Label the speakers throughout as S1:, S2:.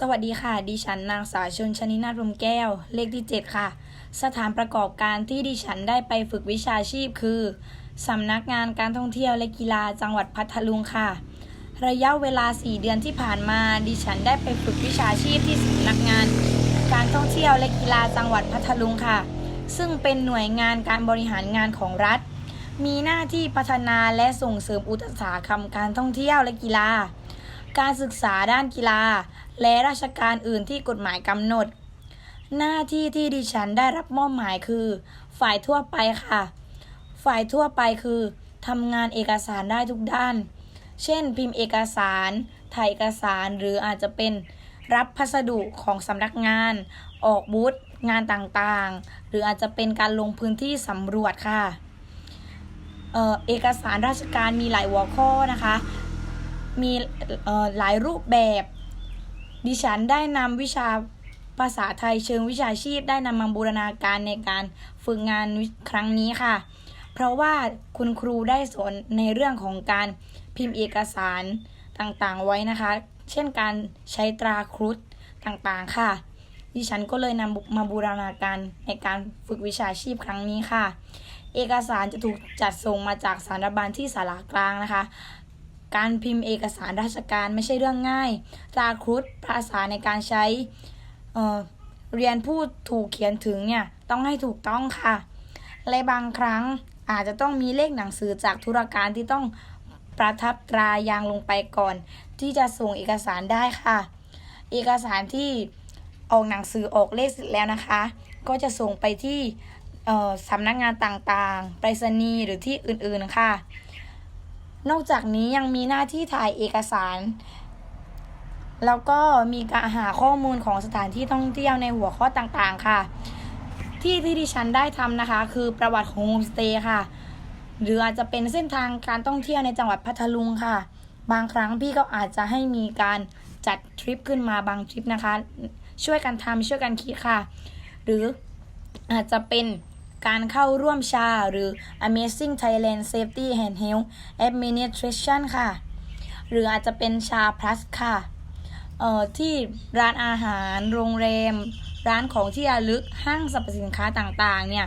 S1: สวัสดีค่ะ ดิฉันนางสาวชนชนินาถรมแก้ว เลขที่ 7 ค่ะ สถานประกอบการที่ดิฉันได้ไปฝึกวิชาชีพคือ สำนักงานการท่องเที่ยวและกีฬาจังหวัดพัทลุงค่ะ ระยะเวลา 4 เดือนที่ผ่านมา ดิฉันได้ไปฝึกวิชาชีพที่สำนักงาน การท่องเที่ยวและกีฬาจังหวัดพัทลุงค่ะ ซึ่งเป็นหน่วยงานการบริหารงานของรัฐ มีหน้าที่พัฒนาและส่งเสริมอุตสาหกรรมการท่องเที่ยวและกีฬา การศึกษาด้านกีฬา และราชการอื่นที่กฎหมายกำหนด หน้าที่ที่ดิฉันได้รับมอบหมายคือ ฝ่ายทั่วไปค่ะ ฝ่ายทั่วไปคือทำงานเอกสารได้ทุกด้าน เช่น พิมพ์เอกสาร ถ่ายเอกสารหรืออาจจะเป็นรับพัสดุของสำนักงาน ออกบูธงานต่างๆ หรืออาจจะเป็นการลงพื้นที่สำรวจค่ะเออเอกสารราชการมีหลายหัวข้อนะคะ มีหลายรูปแบบ ดิฉันได้นำวิชาภาษาไทยเชิงวิชาชีพได้นำมาบูรณาการในการฝึกงานครั้งนี้ค่ะ เพราะว่าคุณครูได้สอนในเรื่องของการพิมพ์เอกสารต่างๆไว้นะคะ เช่นการใช้ตราครุฑต่างๆค่ะ ดิฉันก็เลยนำมาบูรณาการในการฝึกวิชาชีพครั้งนี้ค่ะ เอกสารจะถูกจัดส่งมาจากสารบัญที่สารากลางนะคะ การพิมพ์เอกสารราชการไม่ใช่เรื่องง่าย ตราครุฑภาษาในการใช้เเรียนพูดถูกเขียนถึงเนี่ยต้องให้ถูกต้องค่ะ และบางครั้งอาจจะต้องมีเลขหนังสือจากธุรการที่ต้องประทับตรายางลงไปก่อน ที่จะส่งเอกสารได้ค่ะ เอกสารที่ออกหนังสือออกเลขเสร็จแล้วนะคะ ก็จะส่งไปที่สำนักงานต่างๆ ไปรษณีย์หรือที่อื่นๆค่ะ นอกจากนี้ยังมีหน้าที่ถ่ายเอกสาร แล้วก็มีการหาข้อมูลของสถานที่ท่องเที่ยวในหัวข้อต่างๆค่ะ ที่ที่ดิฉันได้ทำนะคะ คือประวัติของโฮมสเตย์ค่ะ หรืออาจจะเป็นเส้นทางการท่องเที่ยวในจังหวัดพัทลุงค่ะ บางครั้งพี่ก็อาจจะให้มีการจัดทริปขึ้นมาบางทริปนะคะ ช่วยกันทำช่วยกันคิดค่ะ หรืออาจจะเป็น การเข้าร่วมชาหรือ Amazing Thailand Safety and Health Administration ค่ะ หรืออาจจะเป็นชา plus ค่ะเอ่อที่ร้านอาหาร โรงแรม ร้านของที่ระลึกห้างสรรพสินค้าต่างๆ เนี่ย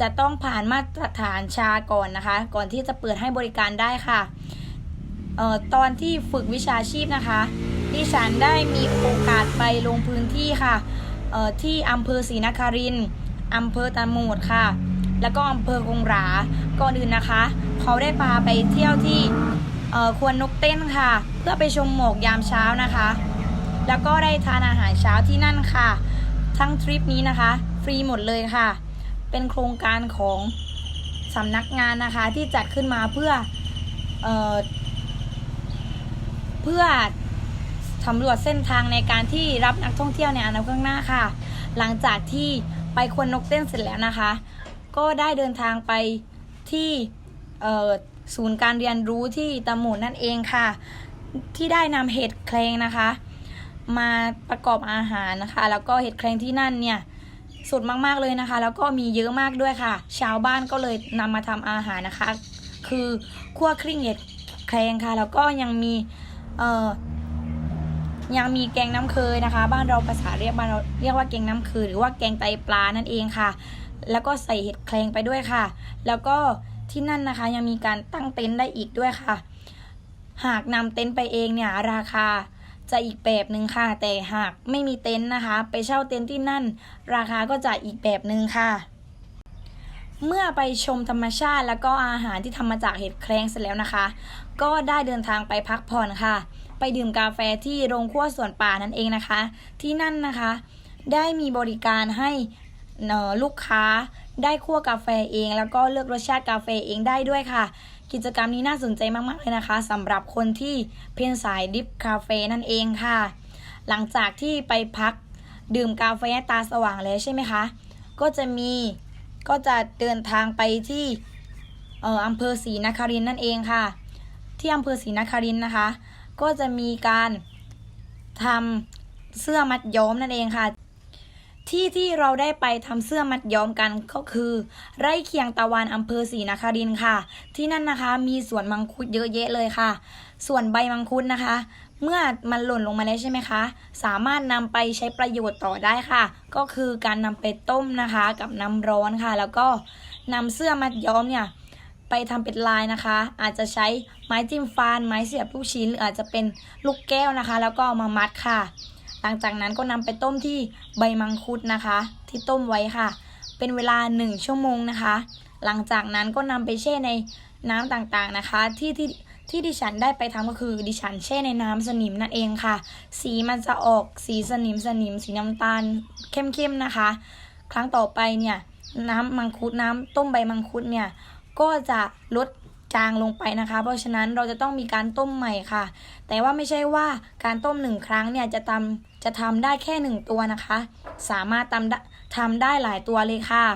S1: จะต้องผ่านมาตรฐานชาก่อนนะคะ ก่อนที่จะเปิดให้บริการได้ค่ะเอ่อตอนที่ฝึกวิชาชีพนะคะดิฉันได้มีโอกาสไปลงพื้นที่ค่ะออที่อำเภอศรีนครินทร์ อำเภอตะโหมดค่ะ แล้วก็อำเภอกงหราก่อนอื่นนะคะ เขาได้พาไปเที่ยวที่ควนนกเต้นค่ะ เพื่อไปชมหมอกยามเช้านะคะ แล้วก็ได้ทานอาหารเช้าที่นั่นค่ะ ทั้งทริปนี้นะคะ ฟรีหมดเลยค่ะ เป็นโครงการของสำนักงานนะคะที่จัดขึ้นมาเพื่อเอ่อเพื่อสำรวจเส้นทางในการที่รับนักท่องเที่ยวในอนาคตข้างหน้าค่ะ หลังจากที่ ไปควนนกเต้นเสร็จแล้วนะคะ ก็ได้เดินทางไปที่ศูนย์การเรียนรู้ที่ตะหมูนั่นเองค่ะ ที่ได้นำเห็ดแครงนะคะ มาประกอบอาหารนะคะ แล้วก็เห็ดแครงที่นั่นเนี่ยสดมากๆเลยนะคะ แล้วก็มีเยอะมากด้วยค่ะ ชาวบ้านก็เลยนำมาทำอาหารนะคะ คือคั่วคริ่งเห็ดแครงค่ะ แล้วก็ยังมีเอ่อ ยังมีแกงน้ำเคยนะคะ บ้านเราภาษาเรียกบ้านเราเรียกว่าแกงน้ำเคยหรือว่าแกงไตปลานั่นเองค่ะ แล้วก็ใส่เห็ดแครงไปด้วยค่ะ แล้วก็ที่นั่นนะคะยังมีการตั้งเต็นท์ได้อีกด้วยค่ะ หากนำเต็นท์ไปเองเนี่ยราคาจะอีกแบบหนึ่งค่ะ แต่หากไม่มีเต็นท์นะคะ ไปเช่าเต็นท์ที่นั่น ราคาก็จะอีกแบบหนึ่งค่ะ เมื่อไปชมธรรมชาติแล้วก็อาหารที่ทำมาจากเห็ดแครงเสร็จแล้วนะคะ ก็ได้เดินทางไปพักผ่อนค่ะ ไปดื่มกาแฟที่โรงคั่วสวนป่านั่นเองนะคะ ที่นั่นนะคะ ได้มีบริการให้ลูกค้าได้คั่วกาแฟเอง แล้วก็เลือกรสชาติกาแฟเองได้ด้วยค่ะ กิจกรรมนี้น่าสนใจมากๆเลยนะคะสำหรับคนที่เพียนสายดิฟคาเฟ่นั่นเองค่ะ หลังจากที่ไปพักดื่มกาแฟตาสว่างแล้วใช่ไหมคะ ก็จะมีก็จะเดินทางไปที่อออำเภอศรีนครินนั่นเองค่ะ ที่อำเภอศรีนครินนะคะ ก็จะมีการทำเสื้อมัดย้อมนั่นเองค่ะ ที่ที่เราได้ไปทำเสื้อมัดย้อมกันก็คือ ไร่เคียงตะวันอำเภอศรีนครินค่ะ ที่นั่นนะคะมีสวนมังคุดเยอะแยะเลยค่ะ ส่วนใบมังคุดนะคะ เมื่อมันหล่นลงมาแล้วใช่ไหมคะ สามารถนำไปใช้ประโยชน์ต่อได้ค่ะ ก็คือการนำไปต้มนะคะกับน้ำร้อนค่ะ แล้วก็นำเสื้อมัดย้อมเนี่ย ไปทำเป็นลายนะคะ อาจจะใช้ไม้จิ้มฟันไม้เสียบลูกชิ้นหรืออาจจะเป็นลูกแก้วนะคะ แล้วก็มามัดค่ะ หลังจากนั้นก็นำไปต้มที่ใบมังคุดนะคะ ที่ต้มไว้ค่ะ เป็นเวลา 1 ชั่วโมงนะคะ หลังจากนั้นก็นำไปแช่ในน้ำต่างๆนะคะ ที่ที่ที่ดิฉันได้ไปทำก็คือดิฉันแช่ในน้ำสนิมนั่นเองค่ะ สีมันจะออกสีสนิมสนิม สีน้ำตาลเข้มๆนะคะ ครั้งต่อไปเนี่ยน้ำมังคุดน้ำต้มใบมังคุดเนี่ย ก็จะลดจางลงไปนะคะ เพราะฉะนั้นเราจะต้องมีการต้มใหม่ค่ะ แต่ว่าไม่ใช่ว่าการต้มหนึ่งครั้งเนี่ยจะทำจะทำได้แค่หนึ่งตัวนะคะ สามารถทำได้ทำได้หลายตัวเลยค่ะ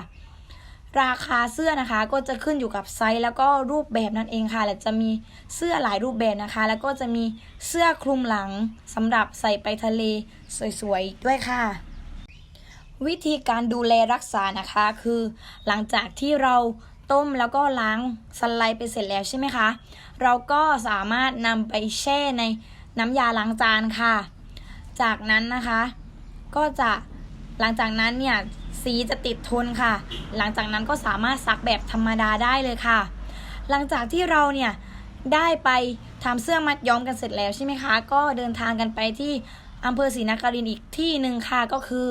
S1: ราคาเสื้อนะคะก็จะขึ้นอยู่กับไซส์แล้วก็รูปแบบนั่นเองค่ะ และจะมีเสื้อหลายรูปแบบนะคะ แล้วก็จะมีเสื้อคลุมหลังสำหรับใส่ไปทะเลสวยๆด้วยค่ะวิธีการดูแลรักษานะคะคือ หลังจากที่เรา ต้มแล้วก็ล้างสไลด์ไปเสร็จแล้วใช่ไหมคะ เราก็สามารถนำไปแช่ในน้ำยาล้างจานค่ะ จากนั้นนะคะ ก็จะหลังจากนั้นเนี่ยสีจะติดทนค่ะ หลังจากนั้นก็สามารถซักแบบธรรมดาได้เลยค่ะ หลังจากที่เราเนี่ยได้ไปทำเสื้อมัดย้อมกันเสร็จแล้วใช่ไหมคะ ก็เดินทางกันไปที่อำเภอศรีนครินทร์อีกที่หนึ่งค่ะ ก็คือ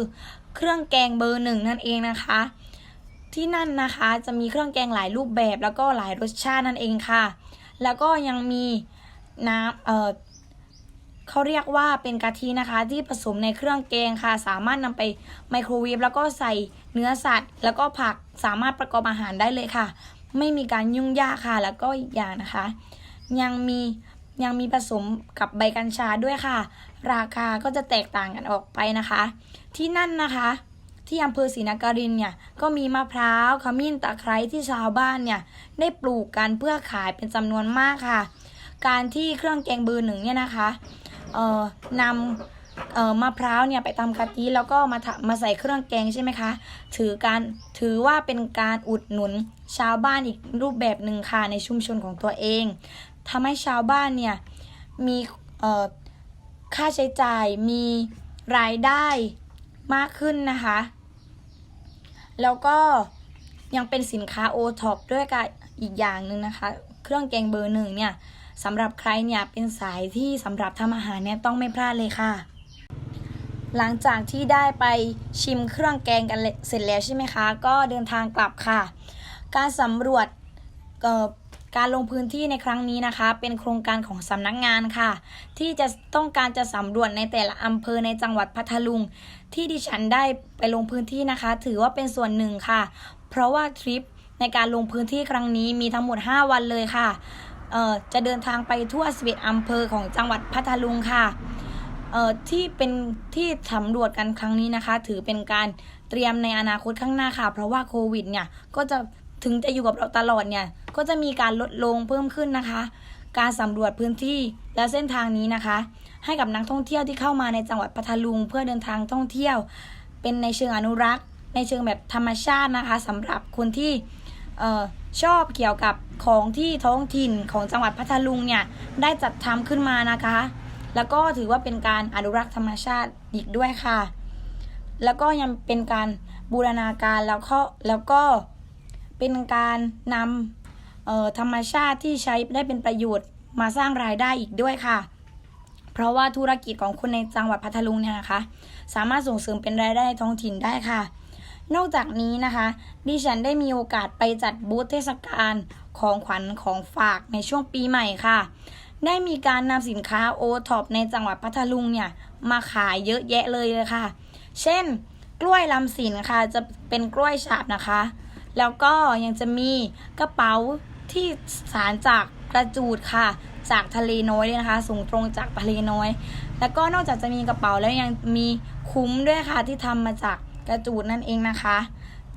S1: เครื่องแกงเบอร์หนึ่งนั่นเองนะคะ ที่นั่นนะคะจะมีเครื่องแกงหลายรูปแบบแล้วก็หลายรสชาตินั่นเองค่ะ แล้วก็ยังมีน้ำเออเขาเรียกว่าเป็นกะทินะคะ ที่ผสมในเครื่องแกงค่ะ สามารถนำไปไมโครเวฟแล้วก็ใส่เนื้อสัตว์ แล้วก็ผักสามารถประกอบอาหารได้เลยค่ะ ไม่มีการยุ่งยากค่ะ แล้วก็อีกอย่างนะคะ ยังมียังมีผสมกับใบกัญชาด้วยค่ะ ราคาก็จะแตกต่างกันออกไปนะคะ ที่นั่นนะคะ ที่อำเภอศรีนครินเนี่ยก็มีมะพร้าวขมิ้นตะไคร้ที่ชาวบ้านเนี่ยได้ปลูกกันเพื่อขายเป็นจำนวนมากค่ะ การที่เครื่องแกงเบอร์หนึ่งเนี่ยนะคะเอ่อนำเอ่อมะพร้าวเนี่ยไปทำกะทิแล้วก็มาทมาใส่เครื่องแกงใช่ไหมคะถือการถือว่าเป็นการอุดหนุนชาวบ้านอีกรูปแบบหนึ่งค่ะในชุมชนของตัวเองทำให้ชาวบ้านเนี่ยมีเอ่อค่าใช้จ่ายมีรายได้ มากขึ้นนะคะ แล้วก็ยังเป็นสินค้าโอท็อปด้วยกันอีกอย่างหนึ่งนะคะ เครื่องแกงเบอร์หนึ่งเนี่ยสำหรับใครเนี่ยเป็นสายที่สำหรับทำอาหารเนี่ยต้องไม่พลาดเลยค่ะ หลังจากที่ได้ไปชิมเครื่องแกงกันเสร็จแล้วใช่ไหมคะ ก็เดินทางกลับค่ะ การสำรวจเอ่อ การลงพื้นที่ในครั้งนี้นะคะ เป็นโครงการของสำนักงานค่ะ ที่จะต้องการจะสำรวจในแต่ละอำเภอในจังหวัดพัทลุง ที่ดิฉันได้ไปลงพื้นที่นะคะ ถือว่าเป็นส่วนหนึ่งค่ะ เพราะว่าทริปในการลงพื้นที่ครั้งนี้มีทั้งหมด 5 วันเลยค่ะจะเดินทางไปทั่ว11อำเภอของจังหวัดพัทลุงค่ะที่เป็นที่สำรวจกันครั้งนี้นะคะ ถือเป็นการเตรียมในอนาคตข้างหน้าค่ะ เพราะว่าโควิดเนี่ยก็จะ ถึงจะอยู่กับเราตลอดเนี่ย ก็จะมีการลดลงเพิ่มขึ้นนะคะ การสำรวจพื้นที่และเส้นทางนี้นะคะ ให้กับนักท่องเที่ยวที่เข้ามาในจังหวัดพัทลุง เพื่อเดินทางท่องเที่ยว เป็นในเชิงอนุรักษ์ ในเชิงแบบธรรมชาตินะคะสำหรับคนที่อชอบเกี่ยวกับของที่ท้องถิ่นของจังหวัดพัทลุงเนี่ยได้จัดทำขึ้นมานะคะ แล้วก็ถือว่าเป็นการอนุรักษ์ธรรมชาติอีกด้วยค่ะ แล้วก็ยังเป็นการบูรณาการแล้วก็แล้วก็ เป็นการนำออธรรมชาติที่ใช้ได้เป็นประโยชน์มาสร้างรายได้อีกด้วยค่ะ เพราะว่าธุรกิจของคนในจังหวัดพัทลุงเนี่ยนะคะ สามารถส่งเสริมเป็นรายได้ท้องถิ่นได้ค่ะ นอกจากนี้นะคะดิฉันได้มีโอกาสไปจัดบูธเทศกาลของขวัญของฝากในช่วงปีใหม่ค่ะ ได้มีการนำสินค้าโอท็อปในจังหวัดพัทลุงเนี่ยมาขายเยอะแยะเลยเลยค่ะ เช่น กล้วยลำสินค่ะจะเป็นกล้วยฉาบนะคะ แล้วก็ยังจะมีกระเป๋าที่สารจากกระจูดค่ะ จากทะเลน้อยเลยนะคะส่งตรงจากทะเลน้อย แล้วก็นอกจากจะมีกระเป๋าแล้วยังมีคุ้มด้วยค่ะ ที่ทำมาจากกระจูดนั่นเองนะคะ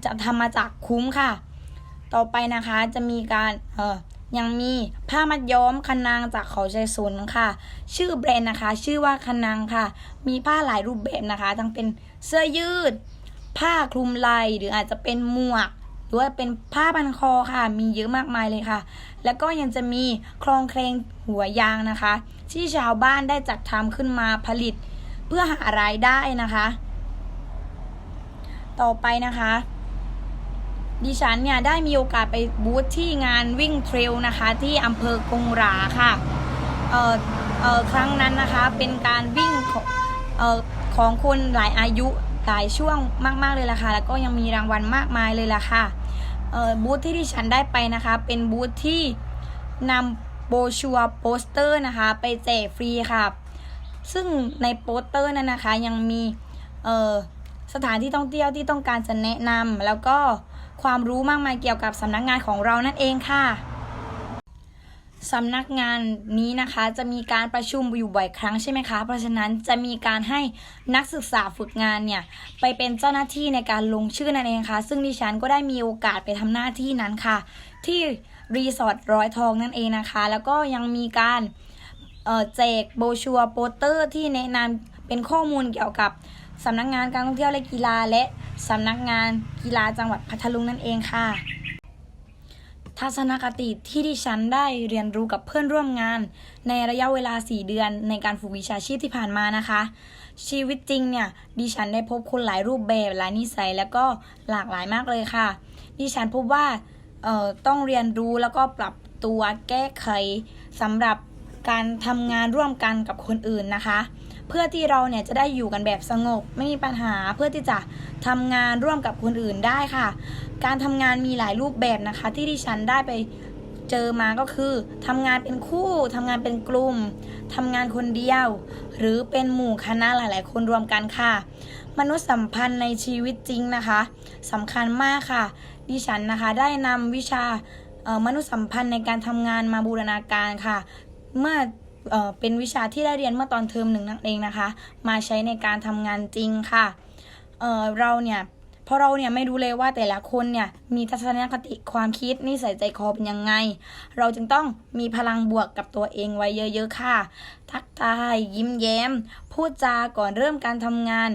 S1: จะทำมาจากคุ้มค่ะ ต่อไปนะคะจะมีการเอ่อยังมีผ้ามัดย้อมคันนางจากเขาใจสนค่ะ ชื่อแบรนด์นะคะ ชื่อว่าคันนางค่ะ มีผ้าหลายรูปแบบนะคะ ทั้งเป็นเสื้อยืด ผ้าคลุมไหล่หรืออาจจะเป็นหมวก หรือว่าเป็นผ้าพันคอค่ะ มีเยอะมากมายเลยค่ะ แล้วก็ยังจะมีคลองเคลงหัวยางนะคะ ที่ชาวบ้านได้จัดทำขึ้นมาผลิต เพื่อหารายได้นะคะ ต่อไปนะคะ ดิฉันเนี่ยได้มีโอกาสไปบูธที่งานวิ่งเทรลนะคะ ที่อำเภอกงหราค่ะเอ่อเอ่อครั้งนั้นนะคะเป็นการวิ่งของเออของคนหลายอายุ หลายช่วงมาก ๆ เลยล่ะค่ะ แล้วก็ยังมีรางวัลมากมายเลยล่ะค่ะบูธที่ดิฉันได้ไปนะคะ เป็นบูธที่นำโบชัวโปสเตอร์นะคะ ไปแจกฟรีค่ะ ซึ่งในโปสเตอร์นั้นนะคะ ยังมีสถานที่ท่องเที่ยวที่ต้องการจะแนะนำแล้วก็ความรู้มากมายเกี่ยวกับสำนักงานของเรานั่นเองค่ะ สำนักงานนี้นะคะจะมีการประชุมอยู่บ่อยครั้งใช่ไหมคะ เพราะฉะนั้นจะมีการให้นักศึกษาฝึกงานเนี่ยไปเป็นเจ้าหน้าที่ในการลงชื่อนั่นเองค่ะ ซึ่งดิฉันก็ได้มีโอกาสไปทำหน้าที่นั้นค่ะ ที่รีสอร์ทร้อยทองนั่นเองนะคะ แล้วก็ยังมีการเแจกโบชัวโปสเตอร์ที่แนะนำเป็นข้อมูลเกี่ยวกับสำนักงานการท่องเที่ยวและกีฬาและสำนักงานกีฬาจังหวัดพัทลุงนั่นเองค่ะ ทัศนคติที่ดิฉันได้เรียนรู้กับเพื่อนร่วมงาน ในระยะเวลา 4 เดือนในการฝึกวิชาชีพที่ผ่านมานะคะ ชีวิตจริงเนี่ยดิฉันได้พบคนหลายรูปแบบหลายนิสัยแล้วก็หลากหลายมากเลยค่ะ ดิฉันพบว่าเอ่อต้องเรียนรู้แล้วก็ปรับตัวแก้ไขสำหรับการทำงานร่วมกันกับคนอื่นนะคะ เพื่อที่เราเนี่ยจะได้อยู่กันแบบสงบ ไม่มีปัญหาเพื่อที่จะทำงานร่วมกับคนอื่นได้ค่ะ การทำงานมีหลายรูปแบบนะคะ ที่ดิฉันได้ไปเจอมาก็คือทำงานเป็นคู่ทำงานเป็นกลุ่มทำงานคนเดียว หรือเป็นหมู่คณะหลาย ๆ คนรวมกันค่ะ มนุษยสัมพันธ์ในชีวิตจริงนะคะสำคัญมากค่ะ ดิฉันนะคะได้นำวิชามนุษยสัมพันธ์ในการทำงานมาบูรณาการค่ะ เมื่อ เป็นวิชาที่ได้เรียนเมื่อตอนเทอมหนึ่งนั่นเองนะคะ มาใช้ในการทำงานจริงค่ะเเราเนี่ยพราะเราเนี่ยไม่รู้เลยว่าแต่ละคนเนี่ยมีทัศนคติความคิดนิสัยใจคอเป็นยังไง เราจึงต้องมีพลังบวกกับตัวเองไว้เยอะๆค่ะ ทักทายยิ้มแย้ม พูดจาก่อนเริ่มการทำงาน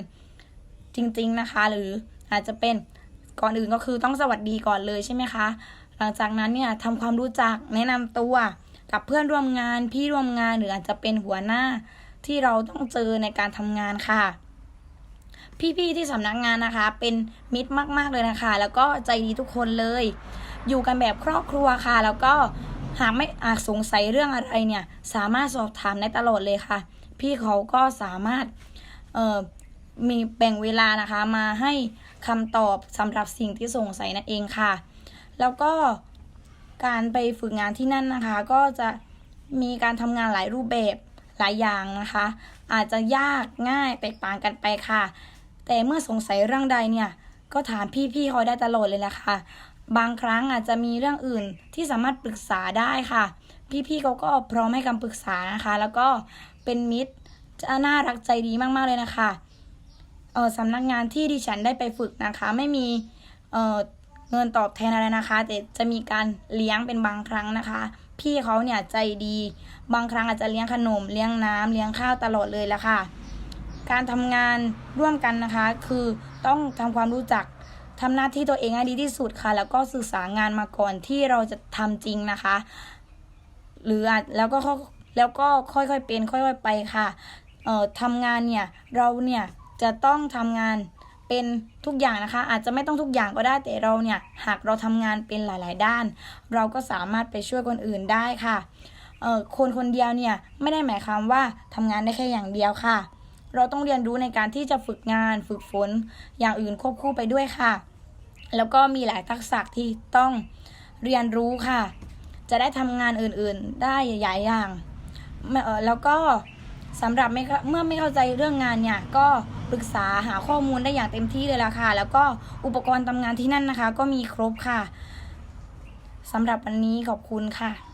S1: จริงๆนะคะ หรืออาจจะเป็นก่อนอื่นก็คือต้องสวัสดีก่อนเลยใช่ไหมคะ หลังจากนั้นเนี่ยทำความรู้จักแนะนำตัว กับเพื่อนร่วมงานพี่ร่วมงานหรืออาจจะเป็นหัวหน้าที่เราต้องเจอในการทำงานค่ะ พี่ๆที่สำนักงานนะคะ เป็นมิตรมาก ๆเลยนะคะ แล้วก็ใจดีทุกคนเลย อยู่กันแบบครอบครัวค่ะ แล้วก็หากไม่อาจสงสัยเรื่องอะไรเนี่ย สามารถสอบถามได้ตลอดเลยค่ะ พี่เขาก็สามารถเอ่อมีแบ่งเวลานะคะมาให้คำตอบสำหรับสิ่งที่สงสัยนั่นเองค่ะ แล้วก็ การไปฝึกงานที่นั่นนะคะ ก็จะมีการทำงานหลายรูปแบบหลายอย่างนะคะ อาจจะยากง่ายแตกต่างกันไปค่ะ แต่เมื่อสงสัยเรื่องใดเนี่ย ก็ถามพี่ๆเขาได้ตลอดเลยแหละค่ะ บางครั้งอาจจะมีเรื่องอื่นที่สามารถปรึกษาได้ค่ะ พี่ๆเขาก็พร้อมให้คำปรึกษานะคะ แล้วก็เป็นมิตรจะน่ารักใจดีมากๆเลยนะคะเออสำนักงานที่ดิฉันได้ไปฝึกนะคะ ไม่มีเออ เงินตอบแทนอะไรนะคะ แต่จะมีการเลี้ยงเป็นบางครั้งนะคะ พี่เขาเนี่ยใจดี บางครั้งอาจจะเลี้ยงขนม เลี้ยงน้ำเลี้ยงข้าวตลอดเลยละค่ะ การทำงานร่วมกันนะคะ คือต้องทำความรู้จักทำหน้าที่ตัวเองให้ดีที่สุดค่ะ แล้วก็ศึกษางานมาก่อนที่เราจะทำจริงนะคะ หรืออาจแล้วก็แล้วก็ค่อยๆเป็นค่อย ๆ ไปค่ะเอ่อทำงานเนี่ยเราเนี่ยจะต้องทำงาน เป็นทุกอย่างนะคะ อาจจะไม่ต้องทุกอย่างก็ได้แต่เราเนี่ยหากเราทำงานเป็นหลาย ๆ ด้าน เราก็สามารถไปช่วยคนอื่นได้ค่ะเอ่อคนคนเดียวเนี่ยไม่ได้หมายความว่าทำงานได้แค่อย่างเดียวค่ะ เราต้องเรียนรู้ในการที่จะฝึกงานฝึกฝนอย่างอื่นควบคู่ไปด้วยค่ะ แล้วก็มีหลายทักษะที่ต้องเรียนรู้ค่ะ จะได้ทำงานอื่นๆได้หลายอย่างเอ่อแล้วก็ สำหรับไม่เมื่อไม่เข้าใจเรื่องงานเนี่ย ก็ปรึกษาหาข้อมูลได้อย่างเต็มที่เลยล่ะค่ะ แล้วก็อุปกรณ์ทำงานที่นั่นนะคะ ก็มีครบค่ะสำหรับวันนี้ขอบคุณค่ะ